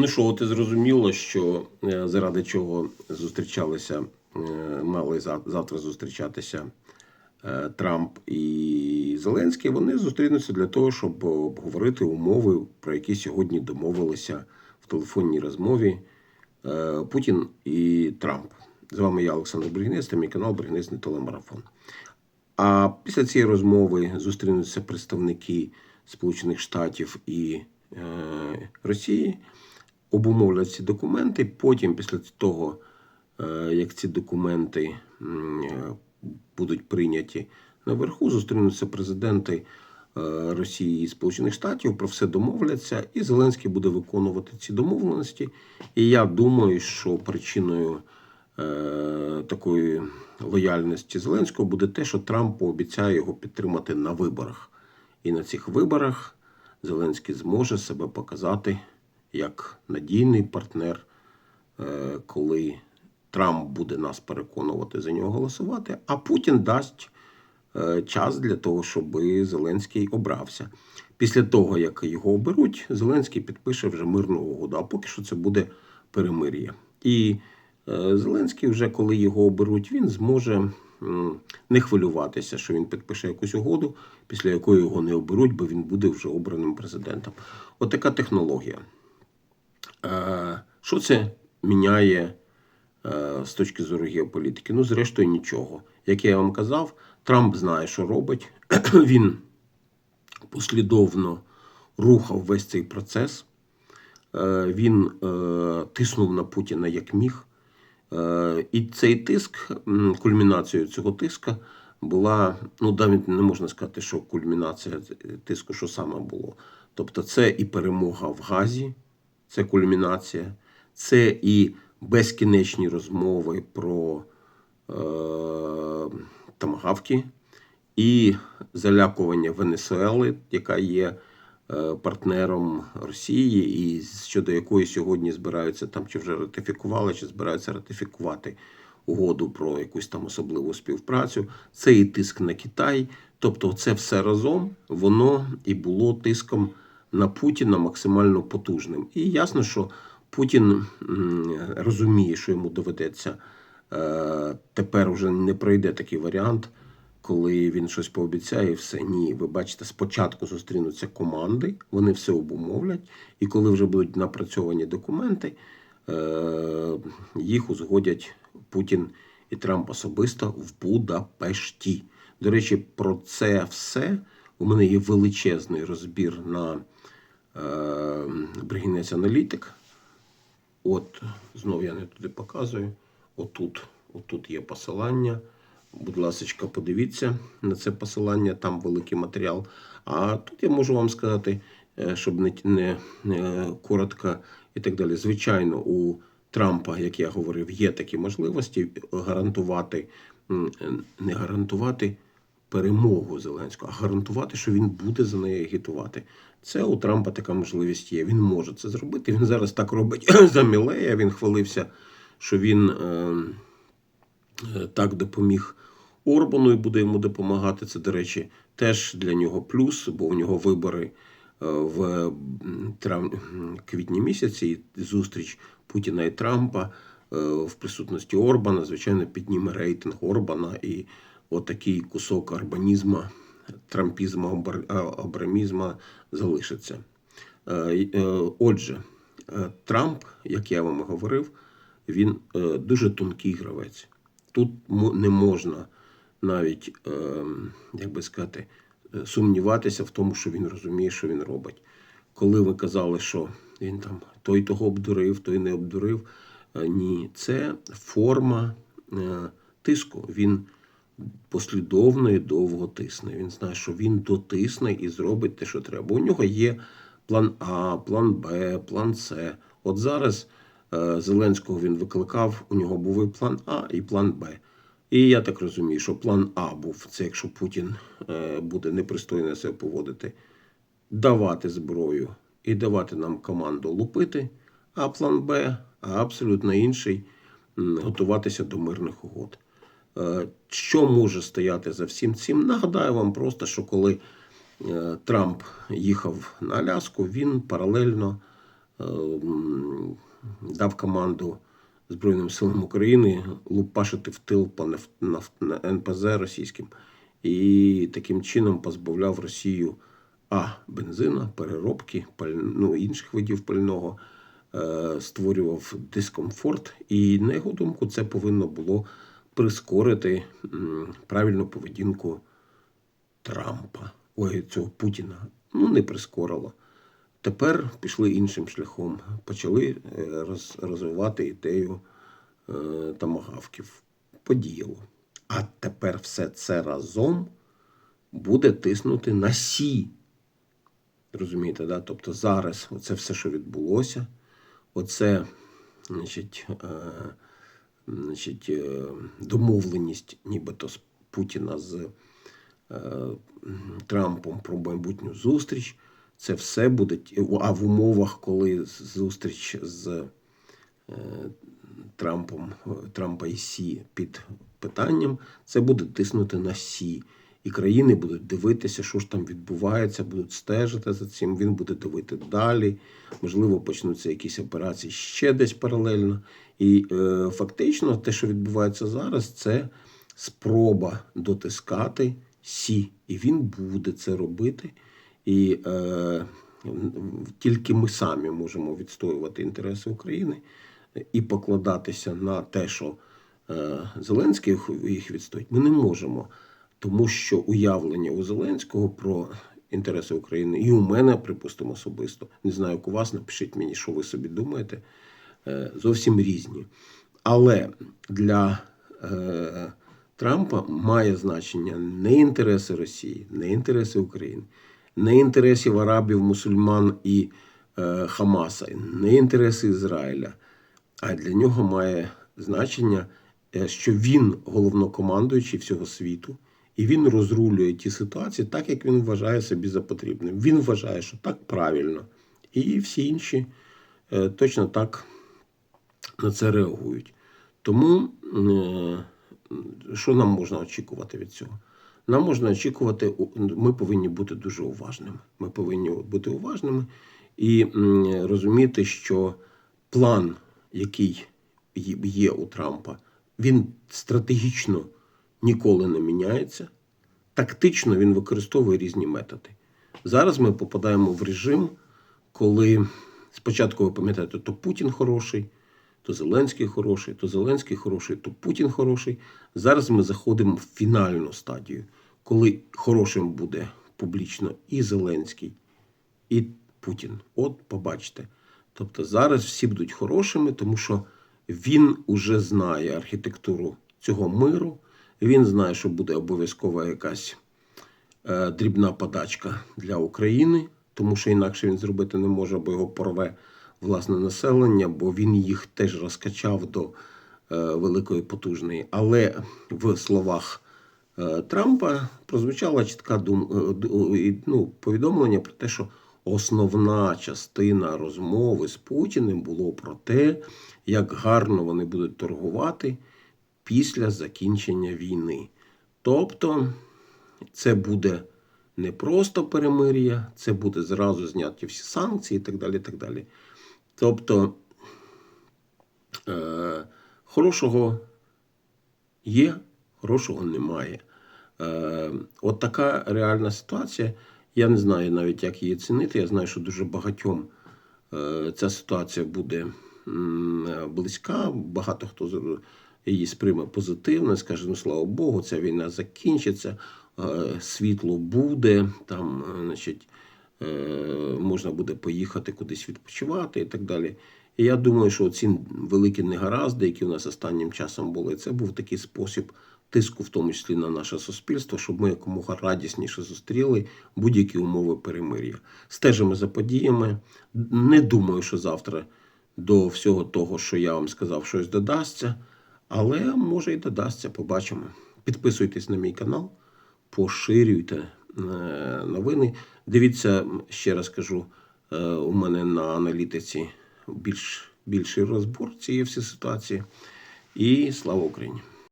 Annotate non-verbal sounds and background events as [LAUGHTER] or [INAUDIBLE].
Ну що, і зрозуміло, що е, заради чого зустрічалися, е, мали завтра зустрічатися е, Трамп і Зеленський. Вони зустрінуться для того, щоб обговорити умови, про які сьогодні домовилися в телефонній розмові Путін і Трамп. З вами я, Олександр Бригнець, та мій канал Бригнецький телемарафон. А після цієї розмови зустрінуться представники Сполучених Штатів і Росії, обумовлять ці документи. Потім, після того, е, як ці документи е, будуть прийняті наверху, зустрінуться президенти е, Росії і Сполучених Штатів, про все домовляться, і Зеленський буде виконувати ці домовленості. І я думаю, що причиною такої лояльності Зеленського буде те, що Трамп пообіцяє його підтримати на виборах. І на цих виборах Зеленський зможе себе показати як надійний партнер, е, коли Трамп буде нас переконувати за нього голосувати, а Путін дасть е, час для того, щоб Зеленський обрався. Після того, як його оберуть, Зеленський підпише вже мирну угоду. А поки що це буде перемир'я. І е, Зеленський, вже коли його оберуть, він зможе не хвилюватися, що він підпише якусь угоду, після якої його не оберуть, бо він буде вже обраним президентом. От технологія. Е, Що це міняє е, з точки зору геополітики? Ну, зрештою, нічого. Як я вам казав, Трамп знає, що робить. [CLEARS THROAT] Він послідовно рухав весь цей процес. Е, Він тиснув на Путіна як міг. І цей тиск, кульмінацією цього тиска була, ну навіть не можна сказати, що кульмінація тиску, що саме було. Тобто, це і перемога в Газі, це кульмінація, це і безкінечні розмови про е, тамагавки, і залякування Венесуели, яка є е, партнером Росії, і щодо якої сьогодні збираються там, чи вже ратифікували, чи збираються ратифікувати угоду про якусь там особливу співпрацю. Це і тиск на Китай. Тобто, це все разом воно і було тиском на Путіна максимально потужним. І ясно, що Путін розуміє, що йому доведеться е, тепер вже не пройде такий варіант, коли він щось пообіцяє, і все ні. Ви бачите, спочатку зустрінуться команди, вони все обумовлять, і коли вже будуть напрацьовані документи, е, їх узгодять Путін і Трамп особисто в Будапешті. До речі, про це все у мене є величезний розбір на е, Бригінець Аналітик. От, знов я не туди показую. Отут, отут є посилання. Будь ласка, подивіться на це посилання, там великий матеріал. А тут я можу вам сказати, е, щоб не, не, не коротко і так далі. Звичайно, у Трампа, як я говорив, є такі можливості гарантувати, не гарантувати перемогу Зеленського, а гарантувати, що він буде за неї агітувати. Це у Трампа така можливість є. Він може це зробити. Він зараз так робить [CLEARS THROAT] за Мілея. Він хвалився, що він е, е, так допоміг Орбану і буде йому допомагати. Це, до речі, теж для нього плюс, бо у нього вибори е, в трав... квітні місяці. І зустріч Путіна і Трампа е, в присутності Орбана, звичайно, підніме рейтинг Орбана і отакий кусок арбанізма, трампізму, абр- абрамізма залишиться. Е, е, Отже, е, Трамп, як я вам говорив, він е, дуже тонкий гравець. Тут не можна навіть, е, як би сказати, е, сумніватися в тому, що він розуміє, що він робить. Коли ви казали, що він там той того обдурив, той не обдурив. е, Ні, це форма е, тиску. Він послідовно і довго тисне. Він знає, що він дотисне і зробить те, що треба. У нього є план А, план Б, план С. От зараз е, Зеленського він викликав, у нього був і план А, і план Б. І я так розумію, що план А був це, якщо Путін е, буде непристойно себе поводити, давати зброю і давати нам команду лупити. А план Б, а абсолютно інший готуватися до мирних угод. Е, Що може стояти за всім цим? Нагадаю вам просто, що коли е, Трамп їхав на Аляску, він паралельно е, дав команду Збройним силам України лупашити в тил по НПЗ російським і таким чином позбавляв Росію а бензина, переробки, ну, інших видів пального, створював дискомфорт. І на його думку, це повинно було прискорити правильну поведінку Трампа, ой, цього Путіна. Ну, не прискорило. Тепер пішли іншим шляхом. Почали е, роз, розвивати ідею е, тамагавків. Подіяло. А тепер все це разом буде тиснути на Сі. Розумієте, да? Тобто зараз оце все, що відбулося, оце, значить, е, значить, е, домовленість нібито з Путіна з е, Трампом про майбутню зустріч. Це все буде. А в умовах, коли зустріч з е, Трампом, Трампа і Сі під питанням, це буде тиснути на Сі. І країни будуть дивитися, що ж там відбувається, будуть стежити за цим. Він буде дивити далі. Можливо, почнуться якісь операції ще десь паралельно. І е, фактично, те, що відбувається зараз, це спроба дотискати Сі. І він буде це робити. І е, тільки ми самі можемо відстоювати інтереси України і покладатися на те, що е, Зеленський їх- відстоїть. Ми не можемо, тому що уявлення у Зеленського про інтереси України і у мене, припустимо, особисто. Не знаю, як у вас, напишіть мені, що ви собі думаєте. е, Зовсім різні. Але для е, Трампа має значення не інтереси Росії, не інтереси України, не інтересів арабів, мусульман і е, Хамаса, не інтереси Ізраїля. А для нього має значення, що він головнокомандуючий всього світу, і він розрулює ті ситуації так, як він вважає собі за потрібним. Він вважає, що так правильно, і всі інші е, точно так на це реагують. Тому е, що нам можна очікувати від цього? Нам можна очікувати, ми повинні бути дуже уважними. Ми повинні бути уважними і розуміти, що план, який є- є у Трампа, він стратегічно ніколи не міняється. Тактично він використовує різні методи. Зараз ми попадаємо в режим, коли спочатку ви пам'ятаєте, то Путін хороший, то Зеленський хороший, то Зеленський хороший, то Путін хороший. Зараз ми заходимо в фінальну стадію, коли хорошим буде публічно і Зеленський, і Путін. От побачите. Тобто зараз всі будуть хорошими, тому що він уже знає архітектуру цього миру. Він знає, що буде обов'язкова якась е, дрібна подачка для України, тому що інакше він зробити не може, бо його порве власне населення, бо він їх теж розкачав до е, великої потужної. Але в словах е, Трампа прозвучала чітка дум, ну, повідомлення про те, що основна частина розмови з Путіним було про те, як гарно вони будуть торгувати після закінчення війни. Тобто це буде не просто перемир'я, це буде зразу зняті всі санкції і так далі. Так далі. Тобто е, хорошого є, хорошого немає. Е, от така реальна ситуація. Я не знаю навіть, як її цінити. Я знаю, що дуже багатьом е, ця ситуація буде близька. Багато хто її сприйме позитивно, скаже, ну слава Богу, ця війна закінчиться, е, світло буде, там, е, значить, е, можна буде поїхати кудись відпочивати і так далі. І я думаю, що ці великі негаразди, які у нас останнім часом були, це був такий спосіб тиску, в тому числі на наше суспільство, щоб ми якомога радісніше зустріли будь-які умови перемир'я. Стежимо за подіями. Не думаю, що завтра до всього того, що я вам сказав, щось додасться, але може і додасться, побачимо. Підписуйтесь на мій канал, поширюйте е, новини. Дивіться, ще раз кажу, е, у мене на аналітиці більш, більший розбор цієї всієї ситуації. І слава Україні!